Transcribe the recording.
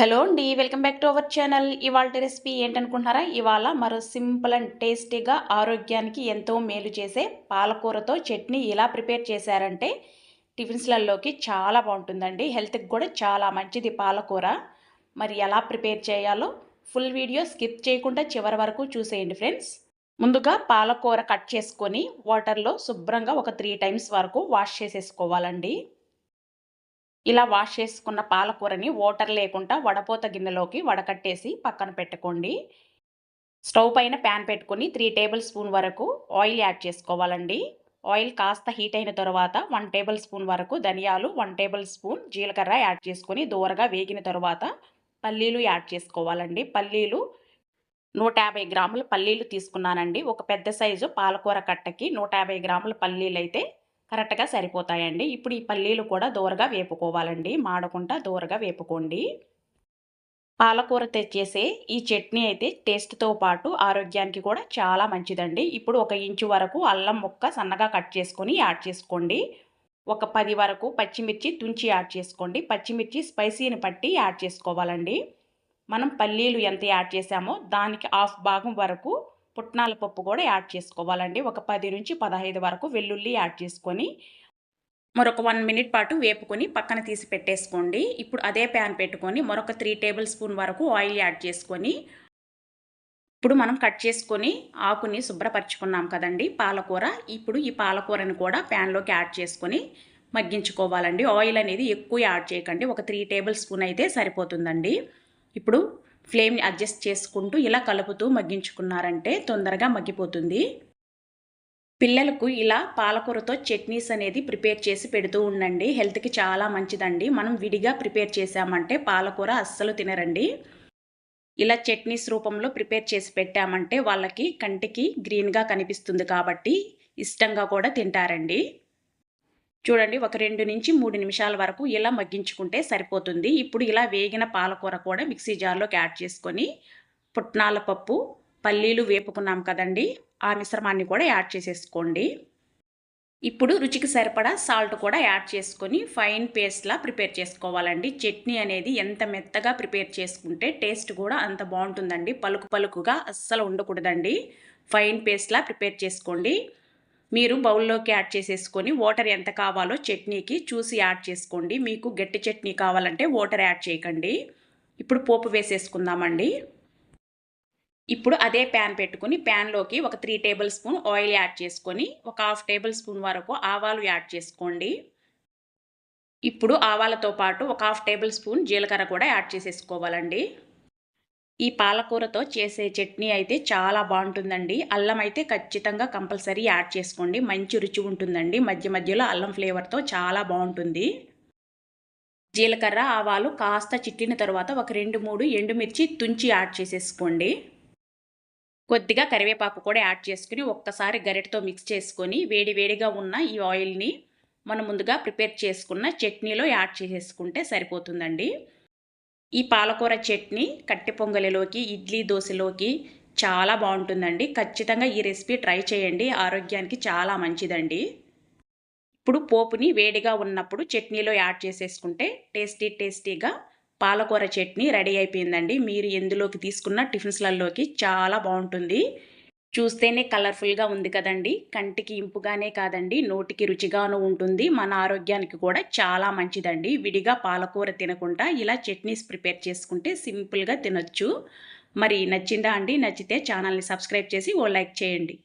Hello అండి welcome back to our channel. ఇవాళ recipe ఏంటనుకుంటున్నారా? ఇవాళ మరో సింపుల్ అండ్ టేస్టీగా ఆరోగ్యానికి ఎంతో మేలు చేసే పాలకూరతో చట్నీ ఇలా ప్రిపేర్ చేశారంటే టిఫిన్స్లలోకి చాలా బాగుంటుందండి. హెల్త్కి కూడా చాలా మంచిది పాలకూర. మరి ఎలా ప్రిపేర్ చేయాలో ఫుల్ వీడియో స్కిప్ చేయకుండా చివరి వరకు చూసేయండి ఫ్రెండ్స్. ముందుగా పాలకూర కట్ చేసుకొని వాటర్లో శుభ్రంగా ఒక త్రీ టైమ్స్ వరకు వాష్ చేసేసుకోవాలండి. ఇలా వాష్ చేసుకున్న పాలకూరని వాటర్ లేకుండా వడపోత గిన్నెలోకి వడకట్టేసి పక్కన పెట్టుకోండి. స్టవ్ పైన ప్యాన్ పెట్టుకుని త్రీ టేబుల్ స్పూన్ వరకు ఆయిల్ యాడ్ చేసుకోవాలండి. ఆయిల్ కాస్త హీట్ అయిన తర్వాత వన్ టేబుల్ స్పూన్ వరకు ధనియాలు వన్ టేబుల్ స్పూన్ జీలకర్ర యాడ్ చేసుకొని దూరగా వేగిన తర్వాత పల్లీలు యాడ్ చేసుకోవాలండి. పల్లీలు నూట యాభై గ్రాముల పల్లీలు తీసుకున్నానండి. ఒక పెద్ద సైజు పాలకూర కట్టకి నూట యాభై గ్రాముల పల్లీలు అయితే కరెక్ట్గా సరిపోతాయండి. ఇప్పుడు ఈ పల్లీలు కూడా దూరగా వేపుకోవాలండి. మాడకుండా దూరగా వేపుకోండి. పాలకూర తెచ్చేసే ఈ చట్నీ అయితే టేస్ట్తో పాటు ఆరోగ్యానికి కూడా చాలా మంచిదండి. ఇప్పుడు ఒక ఇంచు వరకు అల్లం ముక్క సన్నగా కట్ చేసుకొని యాడ్ చేసుకోండి. ఒక పది వరకు పచ్చిమిర్చి తుంచి యాడ్ చేసుకోండి. పచ్చిమిర్చి స్పైసీని పట్టి యాడ్ చేసుకోవాలండి. మనం పల్లీలు ఎంత యాడ్ చేసామో దానికి హాఫ్ భాగం వరకు పుట్నాల పప్పు కూడా యాడ్ చేసుకోవాలండి. ఒక పది నుంచి పదహైదు వరకు వెల్లుల్లి యాడ్ చేసుకొని మరొక వన్ మినిట్ పాటు వేపుకొని పక్కన తీసి పెట్టేసుకోండి. ఇప్పుడు అదే ప్యాన్ పెట్టుకొని మరొక త్రీ టేబుల్ స్పూన్ వరకు ఆయిల్ యాడ్ చేసుకొని ఇప్పుడు మనం కట్ చేసుకొని ఆకుని శుభ్రపరచుకున్నాం కదండి పాలకూర. ఇప్పుడు ఈ పాలకూరని కూడా ప్యాన్లోకి యాడ్ చేసుకొని మగ్గించుకోవాలండి. ఆయిల్ అనేది ఎక్కువ యాడ్ చేయకండి. ఒక త్రీ టేబుల్ స్పూన్ అయితే సరిపోతుందండి. ఇప్పుడు ఫ్లేమ్ని అడ్జస్ట్ చేసుకుంటూ ఇలా కలుపుతూ మగ్గించుకున్నారంటే తొందరగా మగ్గిపోతుంది. పిల్లలకు ఇలా పాలకూరతో చట్నీస్ అనేది ప్రిపేర్ చేసి పెడుతూ ఉండండి. హెల్త్కి చాలా మంచిదండి. మనం విడిగా ప్రిపేర్ చేసామంటే పాలకూర అస్సలు తినరండి. ఇలా చట్నీస్ రూపంలో ప్రిపేర్ చేసి పెట్టామంటే వాళ్ళకి కంటికి గ్రీన్గా కనిపిస్తుంది కాబట్టి ఇష్టంగా కూడా తింటారండి. చూడండి ఒక రెండు నుంచి మూడు నిమిషాల వరకు ఇలా మగ్గించుకుంటే సరిపోతుంది. ఇప్పుడు ఇలా వేగిన పాలకూర కూడా మిక్సీ జార్లోకి యాడ్ చేసుకొని పుట్నాల పప్పు పల్లీలు వేపుకున్నాం కదండి ఆ మిశ్రమాన్ని కూడా యాడ్ చేసేసుకోండి. ఇప్పుడు రుచికి సరిపడా సాల్ట్ కూడా యాడ్ చేసుకొని ఫైన్ పేస్ట్లా ప్రిపేర్ చేసుకోవాలండి. చట్నీ అనేది ఎంత మెత్తగా ప్రిపేర్ చేసుకుంటే టేస్ట్ కూడా అంత బాగుంటుందండి. పలుకు పలుకుగా అస్సలు ఉండకూడదండి. ఫైన్ పేస్ట్లా ప్రిపేర్ చేసుకోండి. మీరు బౌల్లోకి యాడ్ చేసేసుకొని వాటర్ ఎంత కావాలో చట్నీకి చూసి యాడ్ చేసుకోండి. మీకు గట్టి చట్నీ కావాలంటే వాటర్ యాడ్ చేయకండి. ఇప్పుడు పోపు వేసేసుకుందామండి. ఇప్పుడు అదే ప్యాన్ పెట్టుకుని ప్యాన్లోకి ఒక three tablespoon oil add చేసుకొని ఒక హాఫ్ టేబుల్ స్పూన్ వరకు ఆవాలు యాడ్ చేసుకోండి. ఇప్పుడు ఆవాలతో పాటు ఒక హాఫ్ టేబుల్ స్పూన్ జీలకర్ర కూడా యాడ్ చేసేసుకోవాలండి. ఈ పాలకూరతో చేసే చట్నీ అయితే చాలా బాగుంటుందండి. అల్లం అయితే ఖచ్చితంగా కంపల్సరీ యాడ్ చేసుకోండి. మంచి రుచి ఉంటుందండి. మధ్య మధ్యలో అల్లం ఫ్లేవర్తో చాలా బాగుంటుంది. జీలకర్ర ఆవాలు కాస్త చిట్టిన తర్వాత ఒక రెండు మూడు ఎండుమిర్చి తుంచి యాడ్ చేసేసుకోండి. కొద్దిగా కరివేపాకు కూడా యాడ్ చేసుకుని ఒక్కసారి గరిటతో మిక్స్ చేసుకొని వేడి వేడిగా ఉన్న ఈ ఆయిల్ని మనం ముందుగా ప్రిపేర్ చేసుకున్న చట్నీలో యాడ్ చేసేసుకుంటే సరిపోతుందండి. ఈ పాలకూర చట్నీ కట్టె పొంగలిలోకి ఇడ్లీ దోశలోకి చాలా బాగుంటుందండి. ఖచ్చితంగా ఈ రెసిపీ ట్రై చేయండి. ఆరోగ్యానికి చాలా మంచిదండి. ఇప్పుడు పోపుని వేడిగా ఉన్నప్పుడు చట్నీలో యాడ్ చేసేసుకుంటే టేస్టీ టేస్టీగా పాలకూర చట్నీ రెడీ అయిపోయిందండి. మీరు ఎందులోకి తీసుకున్న టిఫిన్స్లలోకి చాలా బాగుంటుంది. చూస్తేనే కలర్ఫుల్గా ఉంది కదండి. కంటికి ఇంపుగానే కాదండి నోటికి రుచిగాను ఉంటుంది. మన ఆరోగ్యానికి కూడా చాలా మంచిదండి. విడిగా పాలకూర తినకుండా ఇలా చట్నీస్ ప్రిపేర్ చేసుకుంటే సింపుల్గా తినొచ్చు. మరి నచ్చిందా అండి? నచ్చితే ఛానల్ని సబ్స్క్రైబ్ చేసి ఓ లైక్ చేయండి.